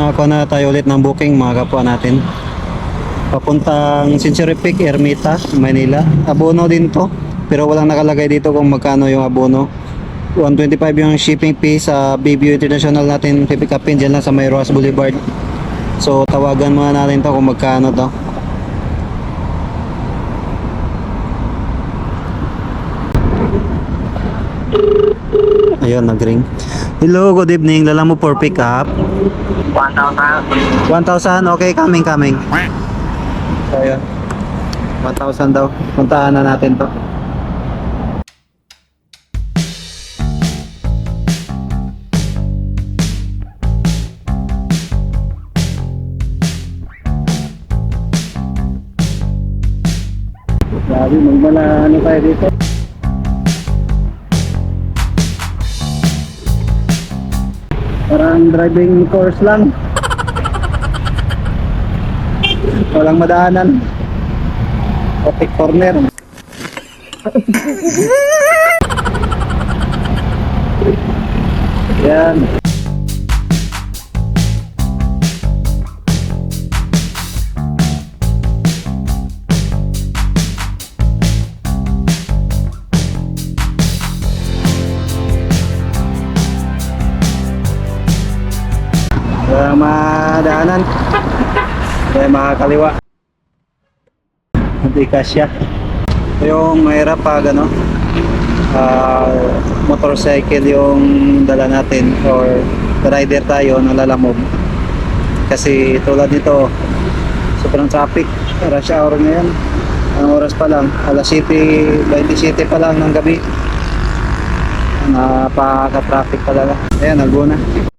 nakakuha na tayo ulit ng booking mga kapwa natin. Papuntang Century Peak, Ermita, Manila. Abono din to. Pero walang nakalagay dito kung magkano yung abono. 125 yung shipping fee sa Bayview International natin pipick upin dyan lang sa May Roas Boulevard. So tawagan muna natin to kung magkano to. Ayun, nag-ring. Hello, good evening. Lala mo for pick up. 1,000. 1,000. Okay, coming, coming. So, ayun. 1,000 daw. Puntahan na natin to. Grabe, magmala ano tayo dito. Parang driving course lang. Walang madaanan. Traffic corner. Yan. Kaya makakaliwa. Hindi kasya. Yung mahirap pag ano, ah, motorcycle yung dala natin or rider tayo na lalamog. Kasi tulad nito, sobrang traffic. Rush hour ngayon. Ang oras pa lang, alas 7.27 pa lang ng gabi. Napaka-traffic talaga. Ayan, Laguna.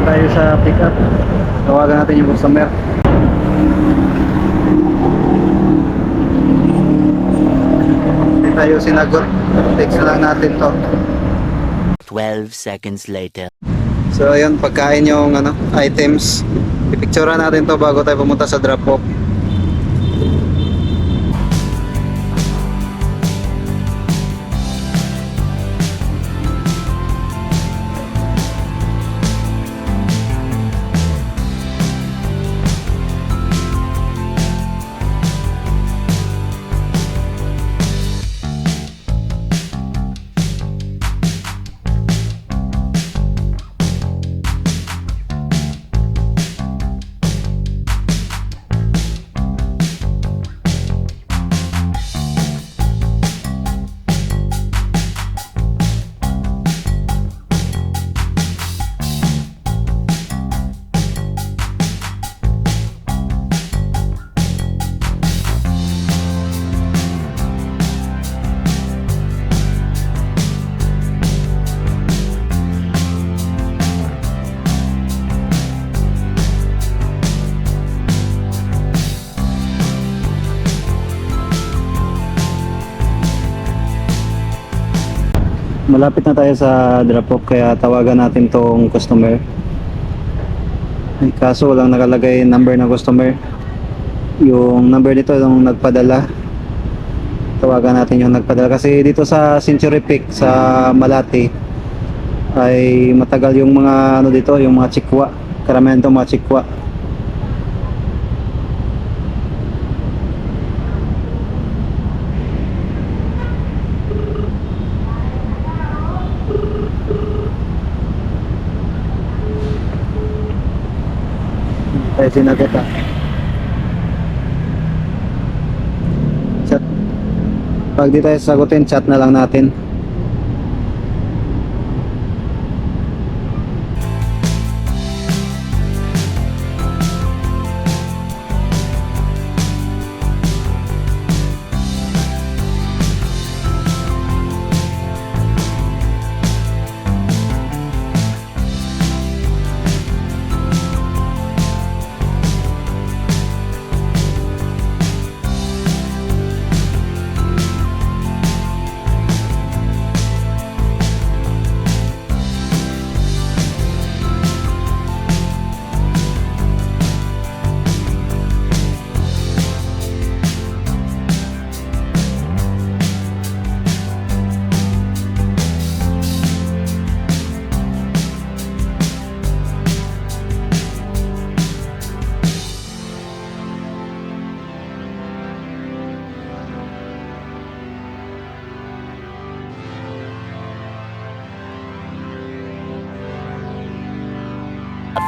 Na tayo sa pickup. Tawagan natin yung customer. Hindi tayo sinagot. Text na lang natin to. 12 seconds later. So ayun, pagkain yung ano, items. Pipicturean natin to bago tayo pumunta sa drop Malapit na tayo sa drop off kaya tawagan natin tong customer. Ay, kaso walang nakalagay number ng customer. Yung number dito yung nagpadala. Tawagan natin yung nagpadala kasi dito sa Century Peak sa Malati ay matagal yung mga ano dito, yung mga chikwa. Karamihan to mga chikwa. Tayo sinagot ah. Chat. Pag di tayo sagutin, chat na lang natin.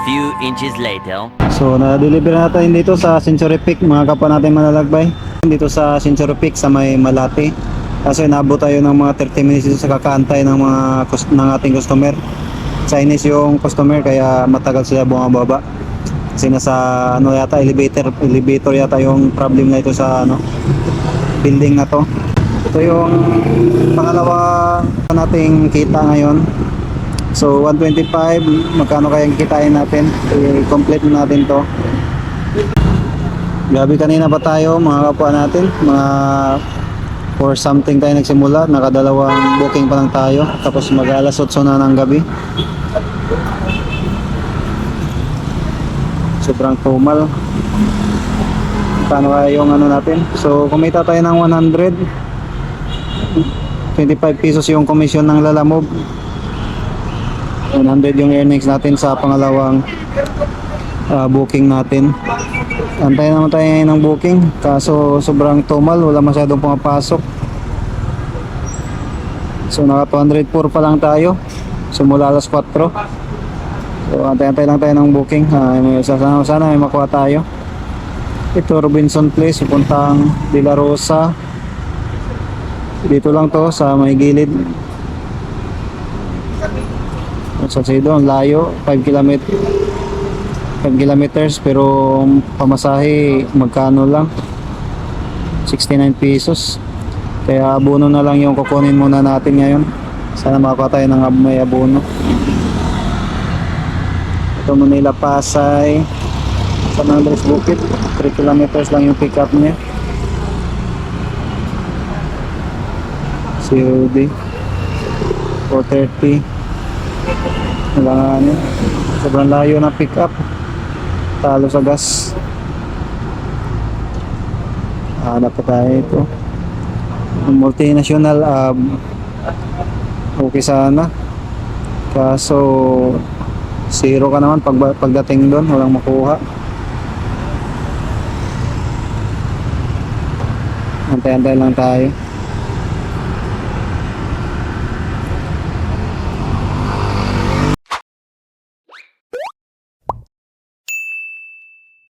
Few inches later. So, na-deliver natin dito sa Century Peak, mga kapwa natin manalagbay. Dito sa Century Peak sa may Malati. Kasi nabot tayo ng mga 30 minutes dito sa kakaantay ng mga ng ating customer. Chinese yung customer kaya matagal sila bumababa. Kasi nasa ano yata elevator elevator yata yung problem na ito sa ano building na to. Ito yung pangalawa nating kita ngayon. So 125, magkano kaya kitain natin? I-complete na natin to. Gabi kanina pa tayo mga kapwa natin, mga for something tayo nagsimula, nakadalawang booking pa lang tayo, tapos mag alas 8 na ng gabi. Sobrang tumal. Magkano kaya yung ano natin? So kumita tayo ng 100, 25 pesos yung commission ng Lalamove. 100 yung earnings natin sa pangalawang ah, booking natin. Antayin naman tayo ngayon ng booking. Kaso sobrang tumal, wala masyadong pumapasok. So naka 204 pa lang tayo. Simula alas 4. So antay-antay lang tayo ng booking. May, sana, sana may makuha tayo. Ito Robinson Place, pupuntang De La Rosa. Dito lang to sa may gilid. Sa Sido, ang layo, 5 km 5 kilometers pero pamasahe magkano lang? 69 pesos. Kaya abono na lang yung kukunin muna natin ngayon. Sana makakuha tayo ng may abono. Ito Manila Pasay sa Andres Bukit. 3 kilometers lang yung pick up niya COD 430 wala nga ano. Sobrang layo na pick up talo sa gas. Hanap pa tayo ito. Multinational um, okay sana. Kaso zero ka naman pag, pagdating doon. Walang makuha. Antay-antay lang tayo